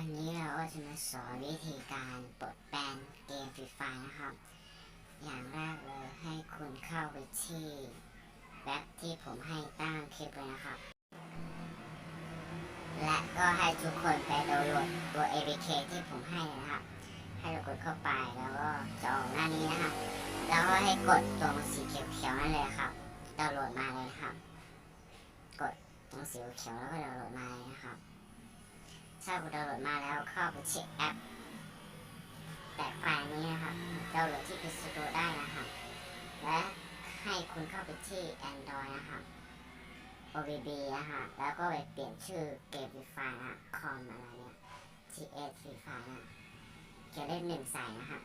วันนี้เราก็จะมาสอนวิธีการปลดแบนเกมฟรีไฟนะครับ อย่างแรกเลยให้คุณเข้าไปที่เว็บที่ผมให้ตั้งคลิปเลยนะครับ และก็ให้ทุกคนไปดาวน์โหลดตัว APK ที่ผมให้นะครับ ให้เรากดเข้าไปแล้วก็จองหน้านี้นะครับ แล้วก็ให้กดตรงสีเขียวๆนั่นเลยครับ ดาวน์โหลดมาเลยนะครับ กดตรงสีเขียวแล้วก็ดาวน์โหลดมาเลยนะครับ ถ้าคุณดาวน์โหลดมาแล้วเข้าไปเช็คแอป แต่ไฟล์นี้นะครับดาวน์โหลดที่ Play Store ได้นะครับ และให้คุณเข้าไปที่ Android นะครับ OBB นะครับแล้วก็ไปเปลี่ยนชื่อเกมฟรีไฟล์นะคอมอะไรเนี่ย TS ฟรีไฟล์นะเขียนเลขหนึ่งใส่นะครับ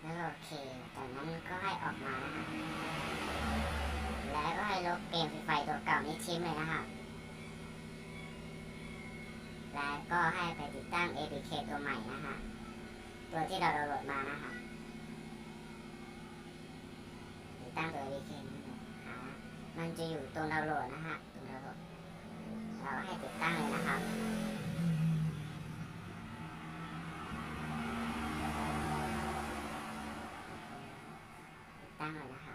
แล้วโอเคจากนั้นก็ให้ออกมานะครับแล้วก็ให้ลบเกมฟรีไฟล์ตัวเก่านี้ทิ้งเลยนะค รับแล้วก็ให้ไปติดตั้ง APK ตัวใหม่นะฮะตัวที่เราดาวน์โหลดมานะฮะติดตั้งตัว APK นะฮะมันจะอยู่ตรงดาวน์โหลดนะฮะตรงดาวน์โหลดเราให้ติดตั้งเลยนะครับติดตั้งเลยนะครั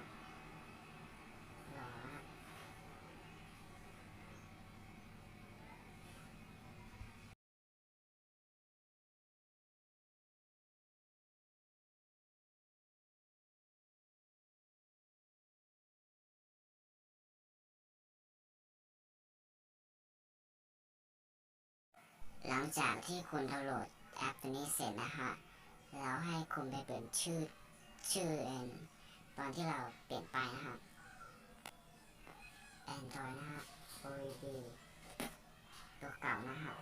หลังจากที่คุณดาวน์โหลดแอปตัวนี้เสร็จนะคะแล้วให้คุณไปเปลี่ยนชื่อชื่อเองตอนที่เราเปลี่ยนไปนะคะ Android นะคะ OED ตัวเก่านะคะ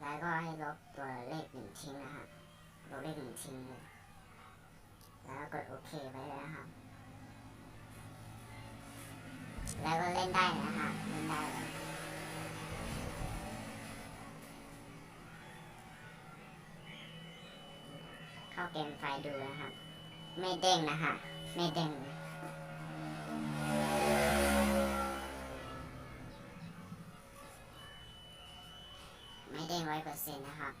แล้วก็ให้ลบตัวเลขหนึ่งทิ้งนะคะลบเลขหนึ่งทิ้งเลยแล้วก็กดโอเคไปเลยนะคะแล้วก็เล่นได้นะคะเล่นได้ เกมไฟดูนะครับ ไม่เด้งนะคะไม่เด้งไม่เด้งร้อยเปอร์เซ็นต์นะครับ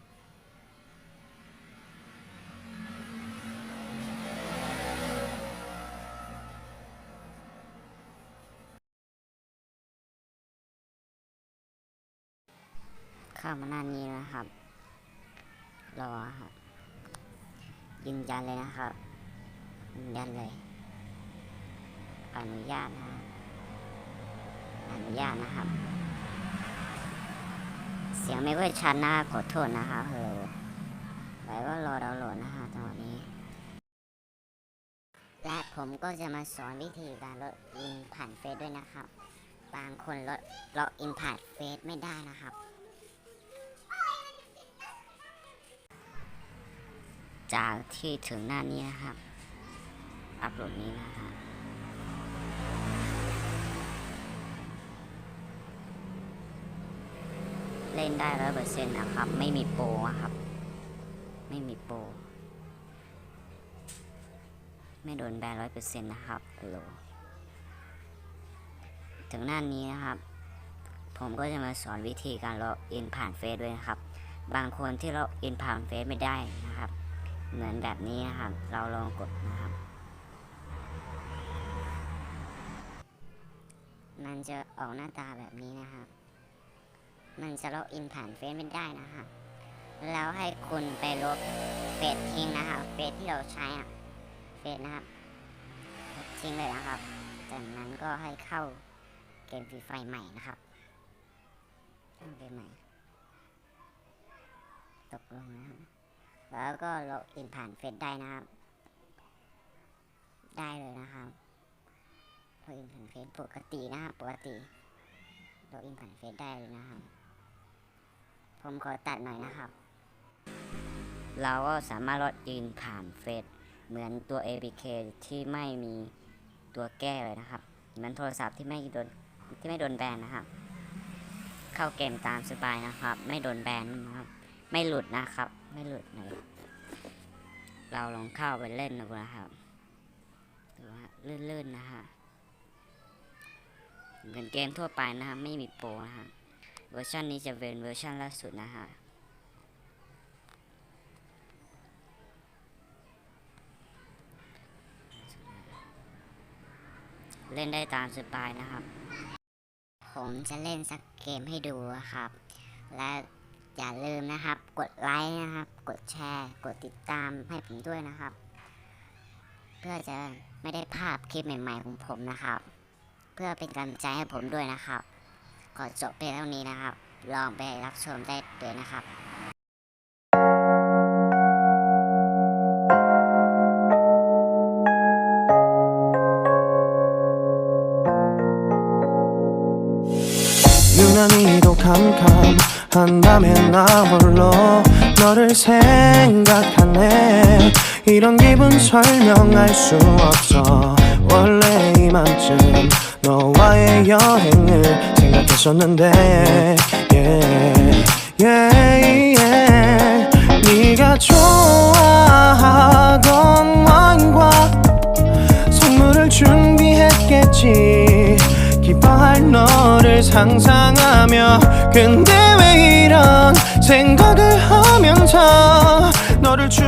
เข้ามาหน้านี้นะครับ รอครับ ยืนยันเลยนะครับยืนยันเลยอนุญาตนะอนุญาตนะครับ เสียงไม่ค่อยชัดนะขอโทษนะครับเออไว้ว่ารอดาวน์โหลดนะฮะตอนนี้ และผมก็จะมาสอนวิธีการล็อกอินผ่านเฟซด้วยนะครับ บางคนล็อกล็อกอินผ่านเฟซไม่ได้นะครับ จากที่ถึงหน้านี้นะครับ อัปโหลดนี้นะครับเล่นได้ร้อยเปอร์เซ็นต์นะครับ ไม่มีโปรครับ ไม่มีโปรไม่โดนแบนร้อยเปอร์เซ็นต์นะครับโหลถึงหน้านี้นะครับ ผมก็จะมาสอนวิธีการล็อกอินผ่านเฟซด้วยนะครับ บางคนที่ล็อกอินผ่านเฟซไม่ได้นะครับ เหมือนแบบนี้นะครับ เราลองกดนะครับ มันจะออกหน้าตาแบบนี้นะครับ มันจะล็อกอินผ่านเฟซไม่ได้นะครับแล้วให้คุณไปลบเฟซทิ้งนะครับ เฟซที่เราใช้อะเฟซนะครับทิ้งเลยนะครับ จากนั้นก็ให้เข้าเกมฟรีไฟใหม่นะครับเข้าเกมใหม่ ตกลงนะครับ แล้วก็ล็อกอินผ่านเฟซได้นะครับ ได้เลยนะครับล็อกอินผ่านเฟซปกตินะครับปกติล็อกอินผ่านเฟซได้เลยนะครับ ผมขอตัดหน่อยนะครับ เราก็สามารถล็อกอินผ่านเฟซเหมือนตัว APK ที่ไม่มีตัวแก้เลยนะครับเหมือนโทรศัพท์ที่ไม่โดนที่ไม่โดนแบนนะครับ เข้าเกมตามสบายนะครับ ไม่โดนแบนนะครับ ไม่หลุดนะครับ ไม่หลุดเลยเราลองเข้าไปเล่นดูนะครับดูว่าลื่นๆนะฮะเหมือนเกมทั่วไปนะครับไม่มีโปรนะฮะเวอร์ชันนี้จะเป็นเวอร์ชันล่าสุดนะฮะเล่นได้ตามสบายนะครับ ผมจะเล่นสักเกมให้ดูครับ และ อย่าลืมนะครับ กดไลค์นะครับ กดแชร์ กดติดตามให้ผมด้วยนะครับ เพื่อจะไม่ได้พลาดคลิปใหม่ๆของผมนะครับ เพื่อเป็นกำลังใจให้ผมด้วยนะครับ ขอจบเพียงเท่านี้นะครับ ลองไปรับชมได้เลยนะครับ波のカンカン 한 밤에 나 홀로 너를 생각하네. 이런 기분 설명할 수 없어. 원래 이맘쯤 너와의 여행을 생각했었는데 yeah, yeah, yeah. 네가 좋아하던 와인과 선물을 준비했겠지 너를 상상하며 근데 왜 이런 생각을 하면서 너를 주